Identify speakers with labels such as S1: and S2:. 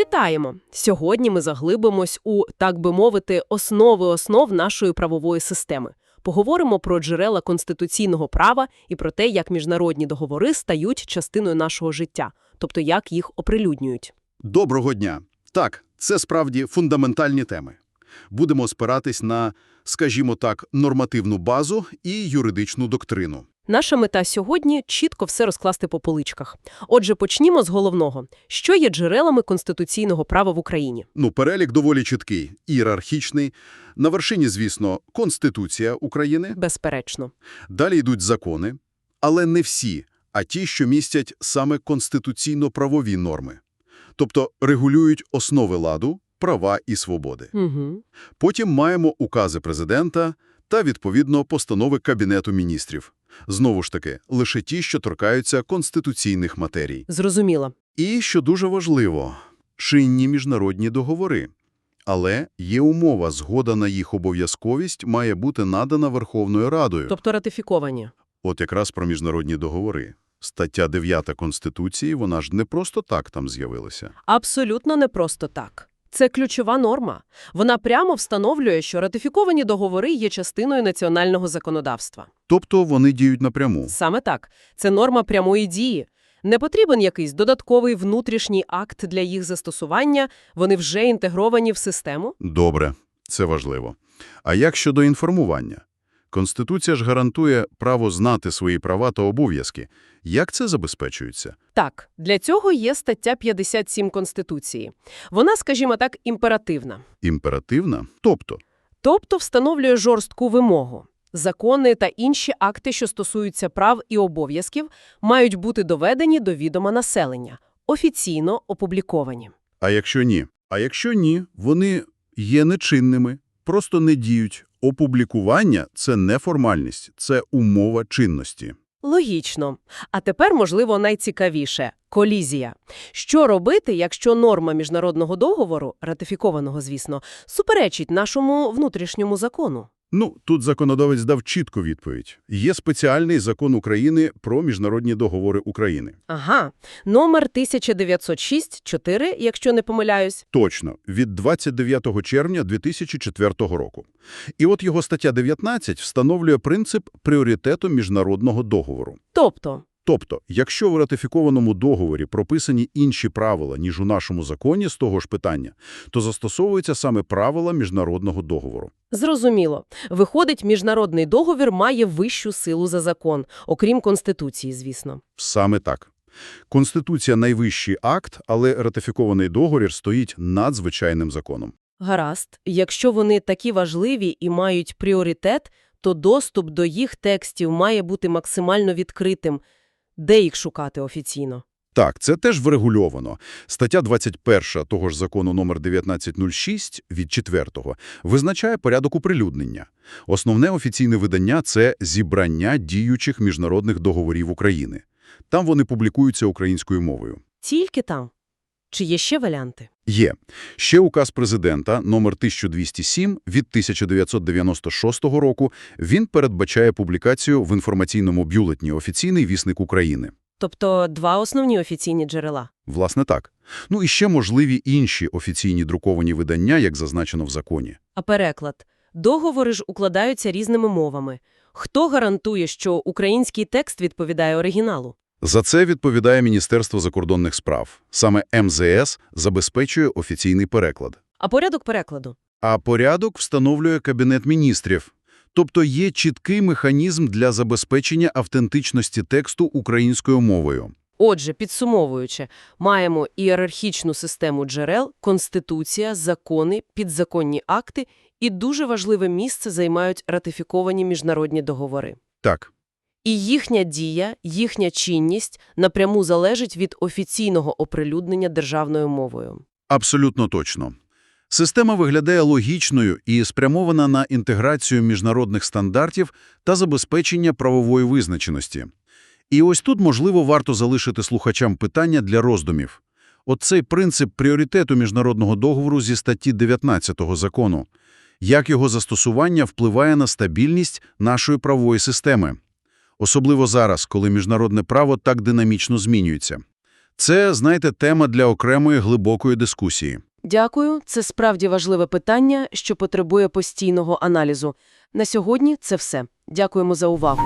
S1: Вітаємо! Сьогодні ми заглибимось у, так би мовити, основи основ нашої правової системи. Поговоримо про джерела конституційного права і про те, як міжнародні договори стають частиною нашого життя, тобто як їх оприлюднюють.
S2: Доброго дня. Так, це справді фундаментальні теми. Будемо спиратись на, скажімо так, нормативну базу і юридичну доктрину.
S1: Наша мета сьогодні – чітко все розкласти по поличках. Отже, почнімо з головного. Що є джерелами конституційного права в Україні?
S2: Ну, перелік доволі чіткий, ієрархічний. На вершині, звісно, Конституція України.
S1: Безперечно.
S2: Далі йдуть закони, але не всі, а ті, що містять саме конституційно-правові норми. Тобто регулюють основи ладу, права і свободи.
S1: Угу.
S2: Потім маємо укази президента та, відповідно, постанови Кабінету міністрів. Знову ж таки, лише ті, що торкаються конституційних матерій.
S1: Зрозуміло.
S2: І, що дуже важливо, чинні міжнародні договори. Але є умова, згода на їх обов'язковість має бути надана Верховною Радою.
S1: Тобто ратифіковані.
S2: От якраз про міжнародні договори. Стаття 9 Конституції, вона ж не просто так там з'явилася.
S1: Абсолютно не просто так. Це ключова норма. Вона прямо встановлює, що ратифіковані договори є частиною національного законодавства.
S2: Тобто вони діють напряму.
S1: Саме так. Це норма прямої дії. Не потрібен якийсь додатковий внутрішній акт для їх застосування, вони вже інтегровані в систему.
S2: Добре, це важливо. А як щодо інформування? Конституція ж гарантує право знати свої права та обов'язки. Як це забезпечується?
S1: Так, для цього є стаття 57 Конституції. Вона, скажімо так, імперативна.
S2: Імперативна? Тобто,
S1: Тобто встановлює жорстку вимогу. Закони та інші акти, що стосуються прав і обов'язків, мають бути доведені до відома населення, офіційно опубліковані.
S2: а якщо ні? А якщо ні, вони є нечинними, просто не діють. Опублікування – це не формальність, це умова чинності.
S1: Логічно. А тепер, можливо, найцікавіше – колізія. Що робити, якщо норма міжнародного договору, ратифікованого, звісно, суперечить нашому внутрішньому закону?
S2: Ну, тут законодавець дав чітку відповідь. Є спеціальний закон України про міжнародні договори України.
S1: Ага. Номер 1906-4, якщо не помиляюсь.
S2: Точно, від 29 червня 2004 року. І от його стаття 19 встановлює принцип пріоритету міжнародного договору.
S1: Тобто,
S2: Тобто, якщо в ратифікованому договорі прописані інші правила, ніж у нашому законі з того ж питання, то застосовуються саме правила міжнародного договору.
S1: зрозуміло. Виходить, міжнародний договір має вищу силу за закон, окрім Конституції, звісно.
S2: Саме так. Конституція – найвищий акт, але ратифікований договір стоїть над звичайним законом.
S1: Гаразд. Якщо вони такі важливі і мають пріоритет, то доступ до їх текстів має бути максимально відкритим. Де їх шукати офіційно?
S2: Так, це теж врегульовано. Стаття 21 того ж закону номер 1906 від 4-го визначає порядок оприлюднення. Основне офіційне видання – це зібрання діючих міжнародних договорів України. Там вони публікуються українською мовою.
S1: Тільки там. Чи є ще варіанти?
S2: Є. Ще указ президента номер 1207 від 1996 року. Він передбачає публікацію в інформаційному бюлетні «Офіційний вісник України».
S1: Тобто два основні офіційні джерела.
S2: Власне так. Ну і ще можливі інші офіційні друковані видання, як зазначено в законі.
S1: А переклад? Договори ж укладаються різними мовами. Хто гарантує, що український текст відповідає оригіналу?
S2: За це відповідає Міністерство закордонних справ. Саме МЗС забезпечує офіційний переклад.
S1: А порядок перекладу?
S2: А порядок встановлює Кабінет міністрів. Тобто є чіткий механізм для забезпечення автентичності тексту українською мовою.
S1: Отже, підсумовуючи, маємо ієрархічну систему джерел, конституція, закони, підзаконні акти і дуже важливе місце займають ратифіковані міжнародні договори.
S2: Так,
S1: І їхня дія, їхня чинність напряму залежить від офіційного оприлюднення державною мовою.
S2: абсолютно точно. Система виглядає логічною і спрямована на інтеграцію міжнародних стандартів та забезпечення правової визначеності. І ось тут, можливо, варто залишити слухачам питання для роздумів. Оцей принцип пріоритету міжнародного договору зі статті 19 закону. Як його застосування впливає на стабільність нашої правової системи? Особливо зараз, коли міжнародне право так динамічно змінюється. Це, знаєте, тема для окремої глибокої дискусії.
S1: Дякую. Це справді важливе питання, що потребує постійного аналізу. На сьогодні це все. Дякуємо за увагу.